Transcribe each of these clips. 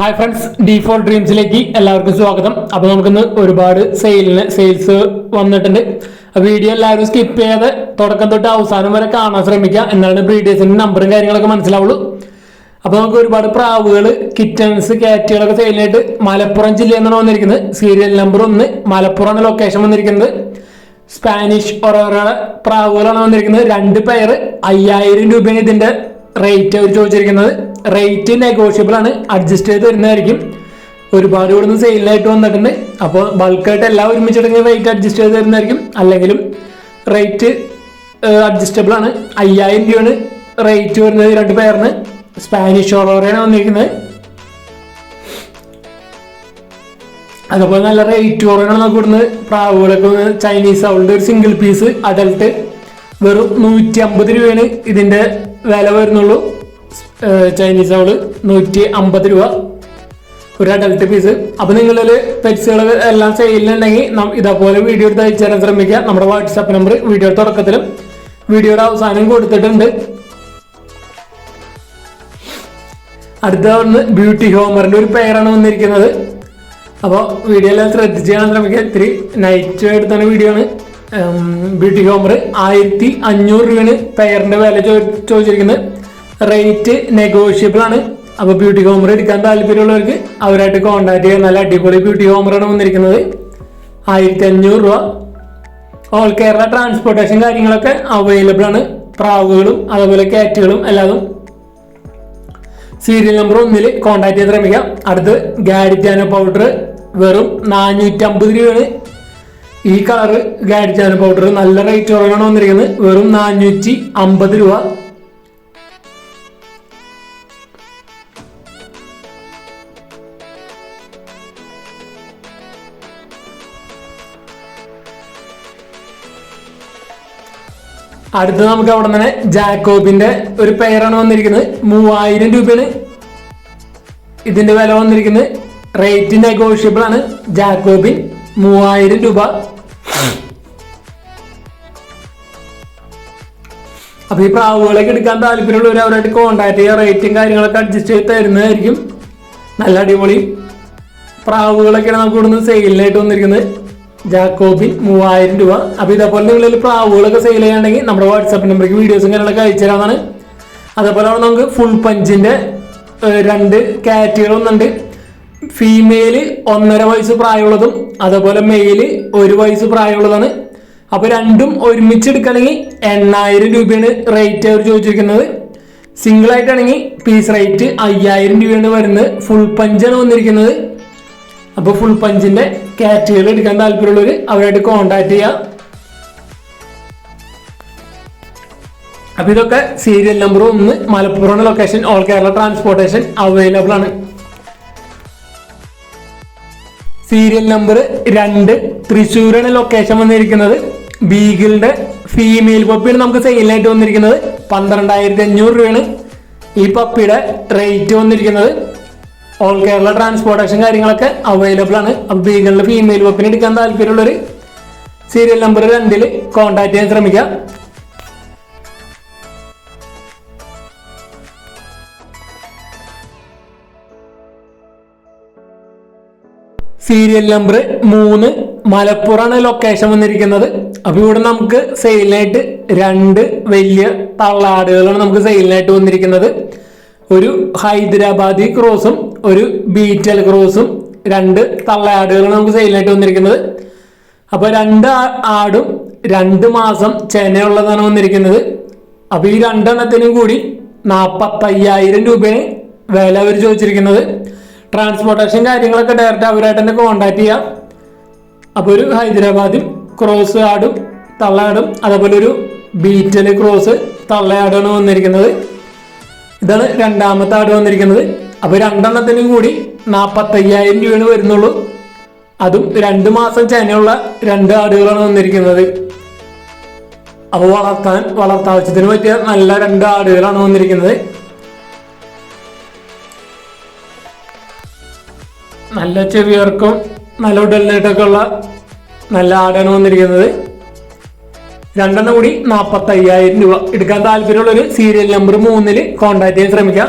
Hi friends D four ഡ്രീംസിലേക്ക് എല്ലാവർക്കും സ്വാഗതം. അപ്പോൾ നമുക്കിന്ന് ഒരുപാട് സെയിലിന് സെയിൽസ് വന്നിട്ടുണ്ട്. വീഡിയോ എല്ലാവരും സ്കിപ്പ് ചെയ്യാതെ തുടക്കം തൊട്ട് അവസാനം വരെ കാണാൻ ശ്രമിക്കുക. എന്നാണ് ബ്രീഡേഴ്സിന്റെ നമ്പറും കാര്യങ്ങളൊക്കെ മനസ്സിലാവുള്ളൂ. അപ്പോൾ നമുക്ക് ഒരുപാട് പ്രാവുകൾ കിറ്റൺസ് കാറ്റുകളൊക്കെ സെയിലിനായിട്ട് മലപ്പുറം ജില്ലയിൽ നിന്നാണ് വന്നിരിക്കുന്നത്. സീരിയൽ നമ്പർ ഒന്ന് മലപ്പുറമാണ് ലൊക്കേഷൻ വന്നിരിക്കുന്നത്. സ്പാനിഷ് ഓരോരോ പ്രാവുകളാണ് വന്നിരിക്കുന്നത്. രണ്ട് പേര് അയ്യായിരം രൂപയാണ് ഇതിന്റെ റേറ്റ് അവർ ചോദിച്ചിരിക്കുന്നത്. റേറ്റ് നെഗോഷ്യബിൾ ആണ്. അഡ്ജസ്റ്റ് ചെയ്ത് വരുന്നതായിരിക്കും. ഒരുപാട് ഇവിടുന്ന് സെയിലായിട്ട് വന്നിട്ടുണ്ട്. അപ്പോൾ ബൾക്കായിട്ട് എല്ലാം ഒരുമിച്ചിട്ടെങ്കിൽ റേറ്റ് അഡ്ജസ്റ്റ് ചെയ്ത് തരുന്നതായിരിക്കും അല്ലെങ്കിലും റേറ്റ് അഡ്ജസ്റ്റബിൾ ആണ്. അയ്യായിരം രൂപയാണ് റേറ്റ് വരുന്നത് രണ്ട് പേരിന് സ്പാനിഷ് ഓറോറയാണ് വന്നിരിക്കുന്നത്. അതുപോലെ നല്ല റേറ്റ് കുറവാണ് നമുക്ക് ഇവിടുന്ന് പ്രാവുകളൊക്കെ ചൈനീസ് അവളുടെ ഒരു സിംഗിൾ പീസ് അഡൽട്ട് വെറും നൂറ്റി അമ്പത് രൂപയാണ് ഇതിന്റെ വില വരുന്നുള്ളൂ. ചൈനീസ് അവൾ നൂറ്റി അമ്പത് രൂപ. ഒരു അഡൽട്ട് പീസ് അപ്പൊ നിങ്ങളിൽ പെറ്റ്സുകൾ എല്ലാം സെയിലുണ്ടെങ്കിൽ ഇതേപോലെ വീഡിയോ എടുത്ത് അയച്ചു തരാൻ ശ്രമിക്കുക. നമ്മുടെ വാട്സാപ്പ് നമ്പർ വീഡിയോ തുടക്കത്തിലും വീഡിയോയുടെ അവസാനം കൊടുത്തിട്ടുണ്ട്. അടുത്ത ഒന്ന് ബ്യൂട്ടി ഹോമറിന്റെ ഒരു പേരാണ് വന്നിരിക്കുന്നത്. അപ്പോൾ വീഡിയോ എല്ലാം ശ്രദ്ധിച്ച് കാണാൻ ശ്രമിക്കുക. ഇത്തിരി നൈറ്റ് എടുത്താണ് വീഡിയോ ആണ്. ബ്യൂട്ടി ഹോമർ ആയിരത്തി അഞ്ഞൂറ് രൂപയാണ് പെയറിന്റെ വില ചോദിച്ചിരിക്കുന്നത്. റേറ്റ് നെഗോഷ്യബിൾ ആണ്. അപ്പോൾ ബ്യൂട്ടി ഹോമർ എടുക്കാൻ താല്പര്യമുള്ളവർക്ക് അവരായിട്ട് കോൺടാക്ട് ചെയ്യാൻ നല്ല അടിപൊളി ബ്യൂട്ടി ഹോമറാണ് വന്നിരിക്കുന്നത്. ആയിരത്തി അഞ്ഞൂറ് രൂപ. ഓൾ കേരള ട്രാൻസ്പോർട്ടേഷൻ കാര്യങ്ങളൊക്കെ അവൈലബിൾ ആണ്. പ്രാവുകളും അതുപോലെ കാറ്റുകളും എല്ലാതും. സീരിയൽ നമ്പർ ഒന്നിൽ കോൺടാക്ട് ചെയ്ത് ശ്രമിക്കാം. അടുത്ത് ഗാഡിറ്റാനോ പൗഡർ വെറും നാനൂറ്റമ്പത് രൂപയാണ്. ഈ കളർ ഗാഡിറ്റാനോ പൗഡർ നല്ല റേറ്റ് കുറവാണ് വന്നിരിക്കുന്നത്. വെറും നാനൂറ്റി അമ്പത് രൂപ. അടുത്ത് നമുക്ക് അവിടെ തന്നെ ജാക്കോബിന്റെ ഒരു പെയറാണ് വന്നിരിക്കുന്നത്. മൂവായിരം രൂപയാണ് ഇതിന്റെ വില വന്നിരിക്കുന്നത്. റേറ്റ് നെഗോഷ്യബിൾ ആണ്. ജാക്കോബിൻ മൂവായിരം രൂപ. അപ്പൊ ഈ പ്രാവുകളൊക്കെ എടുക്കാൻ താല്പര്യമുള്ളവർ അവരായിട്ട് കോണ്ടാക്ട് ചെയ്യുക. റേറ്റും കാര്യങ്ങളൊക്കെ അഡ്ജസ്റ്റ് ചെയ്ത് തരുന്നതായിരിക്കും. നല്ല അടിപൊളി പ്രാവുകളൊക്കെയാണ് നമുക്ക് ഇവിടുന്ന് സെയിലിനായിട്ട് വന്നിരിക്കുന്നത്. ജാക്കോബിൻ മൂവായിരം രൂപ. അപ്പൊ ഇതേപോലെ നിങ്ങളിൽ പ്രാവുകളൊക്കെ സെയിൽ ചെയ്യാണെങ്കിൽ നമ്മുടെ വാട്സാപ്പ് നമ്പറിലേക്ക് വീഡിയോസും കാര്യങ്ങളൊക്കെ അയച്ചു തരാവുന്നതാണ്. അതേപോലെ നമുക്ക് ഫുൾ പഞ്ചിന്റെ രണ്ട് കാറ്റുകൾ ഒന്നുണ്ട്. ഫീമെയിൽ ഒന്നര വയസ്സ് പ്രായമുള്ളതും അതേപോലെ മെയിൽ ഒരു വയസ്സ് പ്രായമുള്ളതാണ്. അപ്പൊ രണ്ടും ഒരുമിച്ച് എടുക്കണമെങ്കിൽ എണ്ണായിരം രൂപയാണ് റേറ്റ് അവർ ചോദിച്ചിരിക്കുന്നത്. സിംഗിൾ ആയിട്ടാണെങ്കിൽ പീസ് റേറ്റ് അയ്യായിരം രൂപയാണ് വരുന്നത്. ഫുൾ പഞ്ചാണ് വന്നിരിക്കുന്നത്. അപ്പോൾ ഫുൾ പഞ്ചിന്റെ കാറ്റുകൾ എടുക്കാൻ താല്പര്യമുള്ളവർ അവരായിട്ട് കോണ്ടാക്ട് ചെയ്യാം. അപ്പൊ ഇതൊക്കെ സീരിയൽ നമ്പർ ഒന്ന് Malappuram location all Kerala transportation available ആണ്. സീരിയൽ നമ്പർ രണ്ട് തൃശ്ശൂരാണ് ലൊക്കേഷൻ വന്നിരിക്കുന്നത്. ബീഗിളിന്റെ ഫീമെയിൽ പപ്പിയാണ് നമുക്ക് സെയിലായിട്ട് വന്നിരിക്കുന്നത്. പന്ത്രണ്ടായിരത്തി അഞ്ഞൂറ് രൂപയാണ് ഈ പപ്പിയുടെ റേറ്റ് വന്നിരിക്കുന്നത്. ഓൾ കേരള ട്രാൻസ്പോർട്ടേഷൻ കാര്യങ്ങളൊക്കെ അവൈലബിൾ ആണ്. അപ്പോൾ ബീഗിളിന്റെ ഫീമെയിൽ വെപ്പിന് എടുക്കാൻ താല്പര്യമുള്ളവർ സീരിയൽ നമ്പർ രണ്ടിൽ കോൺടാക്ട് ചെയ്യാൻ ശ്രമിക്കുക. സീരിയൽ നമ്പർ മൂന്ന് മലപ്പുറമാണ് ലൊക്കേഷൻ വന്നിരിക്കുന്നത്. അപ്പൊ ഇവിടെ നമുക്ക് സെയിലിനായിട്ട് രണ്ട് വലിയ തള്ളാടുകളാണ് നമുക്ക് സെയിലിനായിട്ട് വന്നിരിക്കുന്നത്. ഒരു ഹൈദരാബാദി ക്രോസും ഒരു ബീറ്റൽ ക്രോസും രണ്ട് തള്ളയാടുകളാണ് നമുക്ക് സെയിലായിട്ട് വന്നിരിക്കുന്നത്. അപ്പൊ രണ്ട് ആടും രണ്ട് മാസം ചെനയുള്ളതാണ് വന്നിരിക്കുന്നത്. അപ്പൊ ഈ രണ്ടെണ്ണത്തിനും കൂടി നാപ്പത്തയ്യായിരം രൂപയാണ് വില അവർ ചോദിച്ചിരിക്കുന്നത്. ട്രാൻസ്പോർട്ടേഷൻ കാര്യങ്ങളൊക്കെ ഡയറക്റ്റ് അവരായിട്ട് തന്നെ കോണ്ടാക്ട് ചെയ്യാം. അപ്പോൾ ഒരു ഹൈദരാബാദും ക്രോസ് ആടും തള്ളയാടും അതേപോലെ ഒരു ബീറ്റൽ ക്രോസ് തള്ളയാടാണ് വന്നിരിക്കുന്നത്. ഇതാണ് രണ്ടാമത്തെ ആട് വന്നിരിക്കുന്നത്. അപ്പോൾ രണ്ടെണ്ണത്തിനും കൂടി നാപ്പത്തയ്യായിരം രൂപയാണ് വരുന്നുള്ളൂ. അതും രണ്ട് മാസം ചെനയുള്ള രണ്ട് ആടുകളാണ് വന്നിരിക്കുന്നത്. അപ്പോൾ വളർത്താൻ വളർത്താവശ്യത്തിന് പറ്റിയ നല്ല രണ്ട് ആടുകളാണ് വന്നിരിക്കുന്നത്. നല്ല ചെവിയർക്കും നല്ല ഉടലിനായിട്ടൊക്കെ ഉള്ള നല്ല ആടാണ് വന്നിരിക്കുന്നത്. രണ്ടെണ്ണം കൂടി നാൽപ്പത്തി അയ്യായിരം രൂപ. എടുക്കാൻ താല്പര്യമുള്ള ഒരു സീരിയൽ നമ്പർ മൂന്നിൽ കോൺടാക്ട് ചെയ്യാൻ ശ്രമിക്കാം.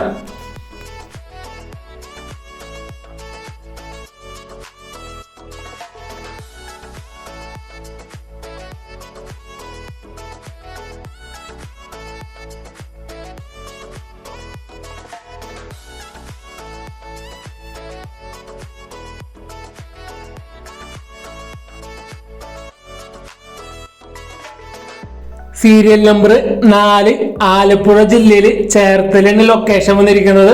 സീരിയൽ നമ്പർ നാല് ആലപ്പുഴ ജില്ലയിൽ ചേർത്തലാണ് ലൊക്കേഷൻ വന്നിരിക്കുന്നത്.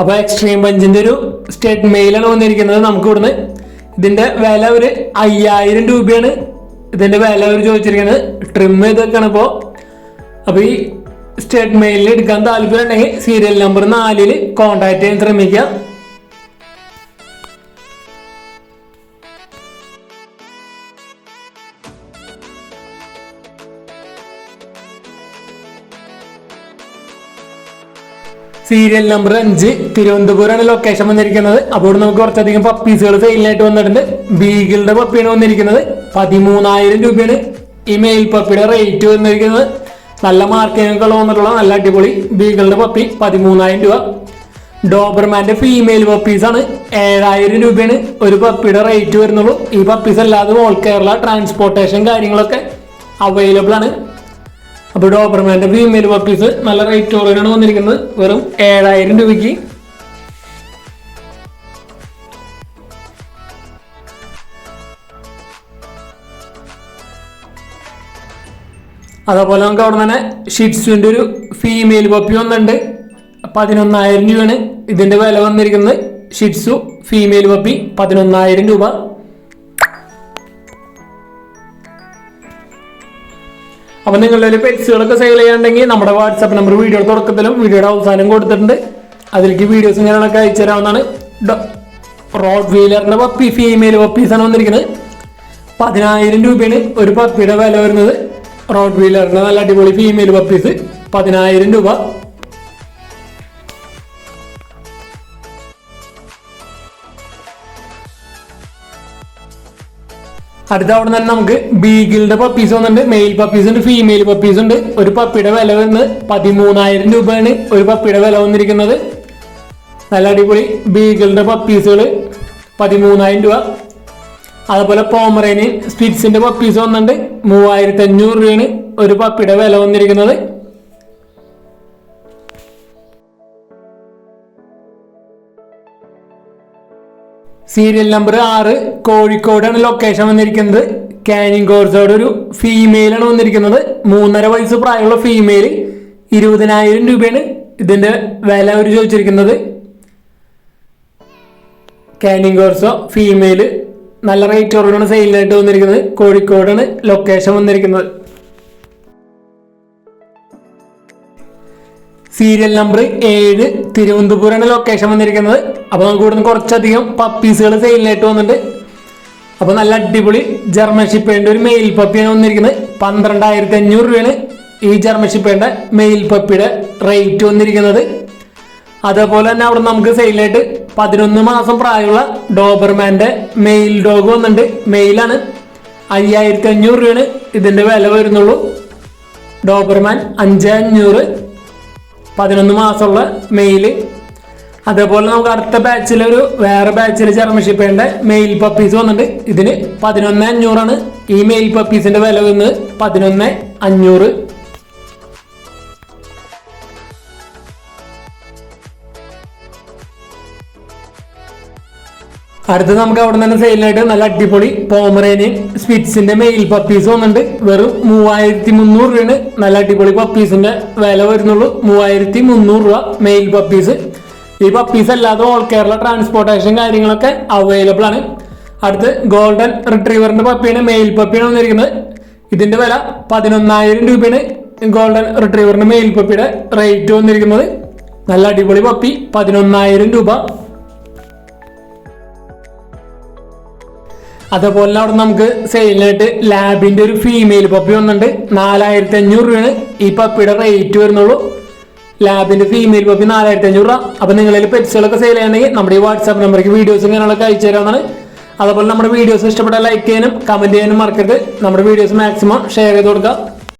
അപ്പോൾ എക്സ്ട്രീം ബഞ്ചിന്റെ ഒരു സ്റ്റേറ്റ് മെയിലാണ് വന്നിരിക്കുന്നത് നമുക്ക് ഇവിടുന്ന്. ഇതിന്റെ വില ഒരു അയ്യായിരം രൂപയാണ്. ഇതിന്റെ വില അവർ ചോദിച്ചിരിക്കുന്നത്. ട്രിം ചെയ്തൊക്കെയാണ് ഇപ്പോൾ അപ്പോൾ ഈ സ്റ്റേറ്റ് മെയിലിൽ എടുക്കാൻ താല്പര്യം ഉണ്ടെങ്കിൽ സീരിയൽ നമ്പർ നാലിൽ കോൺടാക്ട് ചെയ്യാൻ ശ്രമിക്കുക. സീരിയൽ നമ്പർ അഞ്ച് തിരുവനന്തപുരമാണ് ലൊക്കേഷൻ വന്നിരിക്കുന്നത്. അപ്പോൾ നമുക്ക് കുറച്ചധികം പപ്പീസുകൾ സെയിലിനായിട്ട് വന്നിട്ടുണ്ട്. ബീഗിളുടെ പപ്പിയാണ് വന്നിരിക്കുന്നത്. പതിമൂന്നായിരം രൂപയാണ് ഈ മെയിൽ പപ്പിയുടെ റേറ്റ് വന്നിരിക്കുന്നത്. നല്ല മാർക്കിനൊക്കെ വന്നിട്ടുള്ള നല്ല അടിപൊളി ബീഗിളുടെ പപ്പി പതിമൂന്നായിരം രൂപ. ഡോബർമാന്റെ ഫീമെയിൽ പപ്പീസ് ആണ്. ഏഴായിരം രൂപയാണ് ഒരു പപ്പിയുടെ റേറ്റ് വരുന്നുള്ളൂ. ഈ പപ്പീസ് അല്ലാതെ ഓൾ കേരള ട്രാൻസ്പോർട്ടേഷൻ കാര്യങ്ങളൊക്കെ അവൈലബിൾ ആണ്. അപ്പോൾ ഡോബർമാന്റെ ഫീമെയിൽ പപ്പീസ് നല്ല റേറ്റ് ഓറിയാണ് വന്നിരിക്കുന്നത്. വെറും ഏഴായിരം രൂപയ്ക്ക്. അതേപോലെ നമുക്ക് അവിടെ തന്നെ ഷിറ്റ്സുവിന്റെ ഒരു ഫീമെയിൽ പപ്പി വന്നിട്ടുണ്ട്. പതിനൊന്നായിരം രൂപയാണ് ഇതിന്റെ വില വന്നിരിക്കുന്നത്. ഷിറ്റ്സു ഫീമെയിൽ പപ്പി പതിനൊന്നായിരം രൂപ. അപ്പൊ നിങ്ങളുടെ പെറ്റ്സുകളൊക്കെ സെയിൽ ചെയ്യാണ്ടെങ്കിൽ നമ്മുടെ വാട്സാപ്പ് നമ്പർ വീഡിയോ തുടക്കത്തിലും വീഡിയോയുടെ അവസാനം കൊടുത്തിട്ടുണ്ട്. അതിലേക്ക് വീഡിയോസ് ഇങ്ങനെയൊക്കെ അയച്ചു റോഡ് വീലറിന്റെ പപ്പി ഫീമെയിൽ പപ്പീസാണ് വന്നിരിക്കുന്നത്. പതിനായിരം രൂപയാണ് ഒരു പപ്പിയുടെ വില വരുന്നത്. റോഡ് വീലറിന്റെ നല്ല അടിപൊളി ഫീമെയിൽ പപ്പീസ് പതിനായിരം രൂപ. അടുത്ത അവിടെ തന്നെ നമുക്ക് ബീഗിളുടെ പപ്പീസ് വന്നിട്ടുണ്ട്. മെയിൽ പപ്പീസ് ഉണ്ട് ഫീമെയിൽ പപ്പീസ് ഉണ്ട്. ഒരു പപ്പിയുടെ വില വരുന്നത് പതിമൂന്നായിരം രൂപയാണ് ഒരു പപ്പിയുടെ വില വന്നിരിക്കുന്നത്. നല്ല അടിപൊളി ബീഗിളിന്റെ പപ്പീസുകൾ പതിമൂന്നായിരം രൂപ. അതുപോലെ പോമറേനിയൻ സ്പിറ്റ്സിന്റെ പപ്പീസ് വന്നിട്ടുണ്ട് മൂവായിരത്തി അഞ്ഞൂറ് രൂപയാണ് ഒരു പപ്പിയുടെ വില വന്നിരിക്കുന്നത്. സീരിയൽ നമ്പർ ആറ് കോഴിക്കോടാണ് ലൊക്കേഷൻ വന്നിരിക്കുന്നത്. കാനിങ് കോഴ്സോട് ഒരു ഫീമെയിലാണ് വന്നിരിക്കുന്നത്. മൂന്നര വയസ്സ് പ്രായമുള്ള ഫീമെയിൽ ഇരുപതിനായിരം രൂപയാണ് ഇതിന്റെ വില അവർ ചോദിച്ചിരിക്കുന്നത്. കാനിങ് കോഴ്സോ ഫീമെയിൽ നല്ല റേറ്റ് റേറ്റോടാണ് സെയിലിനായിട്ട് വന്നിരിക്കുന്നത്. കോഴിക്കോടാണ് ലൊക്കേഷൻ വന്നിരിക്കുന്നത്. സീരിയൽ നമ്പർ ഏഴ് തിരുവനന്തപുരമാണ് ലൊക്കേഷൻ വന്നിരിക്കുന്നത്. അപ്പോൾ നമുക്ക് ഇവിടുന്ന് കുറച്ചധികം പപ്പീസുകൾ സെയിലിനായിട്ട് വന്നിട്ടുണ്ട്. അപ്പോൾ നല്ല അടിപൊളി ജർമ്മൻ ഷിപ്പേന്റെ ഒരു മെയിൽ പപ്പിയാണ് വന്നിരിക്കുന്നത്. പന്ത്രണ്ടായിരത്തി അഞ്ഞൂറ് രൂപയാണ് ഈ ജർമ്മൻ ഷിപ്പേന്റെ മെയിൽ പപ്പിയുടെ റേറ്റ് വന്നിരിക്കുന്നത്. അതേപോലെ തന്നെ അവിടെ നമുക്ക് സെയിലായിട്ട് പതിനൊന്ന് മാസം പ്രായമുള്ള ഡോബർമാന്റെ മെയിൽ ഡോഗ് വന്നിട്ടുണ്ട്. മെയിലാണ് അയ്യായിരത്തി അഞ്ഞൂറ് രൂപയാണ് ഇതിന്റെ വില വരുന്നുള്ളൂ. ഡോബർമാൻ അഞ്ച് അഞ്ഞൂറ്. പതിനൊന്ന് മാസമുള്ള മെയിൽ അതേപോലെ നമുക്ക് അടുത്ത ബാച്ചിൽ ഒരു വേറെ ബാച്ചിൽ ചെയ്യേണ്ട മെയിൽ പപ്പീസ് വന്നിട്ടുണ്ട്. ഇതിന് പതിനൊന്ന് അഞ്ഞൂറാണ്. ഈ മെയിൽ പപ്പീസിന്റെ വില വന്ന് പതിനൊന്ന് അഞ്ഞൂറ്. അടുത്ത് നമുക്ക് അവിടെ തന്നെ സെയിലായിട്ട് നല്ല അടിപൊളി പോമറേനിയൻ സ്പിറ്റ്സിന്റെ മെയിൽ പപ്പീസ് വന്നിട്ടുണ്ട്. വെറും മൂവായിരത്തി മുന്നൂറ് രൂപയാണ് നല്ല അടിപൊളി പപ്പീസിന്റെ വില വരുന്നുള്ളൂ. മൂവായിരത്തി മുന്നൂറ് രൂപ മെയിൽ പപ്പീസ് ഈ പപ്പീസ് അല്ലാതെ ഓൾ കേരള ട്രാൻസ്പോർട്ടേഷൻ കാര്യങ്ങളൊക്കെ അവൈലബിൾ ആണ്. അടുത്ത് ഗോൾഡൻ റിട്രീവറിന്റെ പപ്പിയാണ് മെയിൽ പപ്പിയാണ് വന്നിരിക്കുന്നത്. ഇതിന്റെ വില പതിനൊന്നായിരം രൂപയാണ്. ഗോൾഡൻ റിട്രീവറിന്റെ മെയിൽ പപ്പിയുടെ റേറ്റ് വന്നിരിക്കുന്നത്. നല്ല അടിപൊളി പപ്പി പതിനൊന്നായിരം രൂപ. അതേപോലെ അവിടെ നമുക്ക് സെയിലിനായിട്ട് ലാബിന്റെ ഒരു ഫീമെയിൽ പപ്പി വന്നിട്ടുണ്ട്. നാലായിരത്തി അഞ്ഞൂറ് രൂപയാണ് ഈ പപ്പിയുടെ റേറ്റ് വരുന്നുള്ളൂ. ലാബിന്റെ ഫീമെയിൽ പപ്പി നാലായിരത്തി അഞ്ഞൂറ് രൂപ. അപ്പൊ നിങ്ങളിൽ പെറ്റ്സുകളൊക്കെ സെയിൽ ചെയ്യണമെങ്കിൽ നമ്മുടെ ഈ വാട്സാപ്പ് നമ്പർക്ക് വീഡിയോസ് കാര്യങ്ങളൊക്കെ അയച്ചു തരാവുന്നതാണ്. അതുപോലെ നമ്മുടെ വീഡിയോസ് ഇഷ്ടപ്പെട്ടാൽ ലൈക്ക് ചെയ്യാനും കമന്റ് ചെയ്യാനും മറക്കരുത്. നമ്മുടെ വീഡിയോസ് മാക്സിമം ഷെയർ ചെയ്ത് കൊടുക്കുക.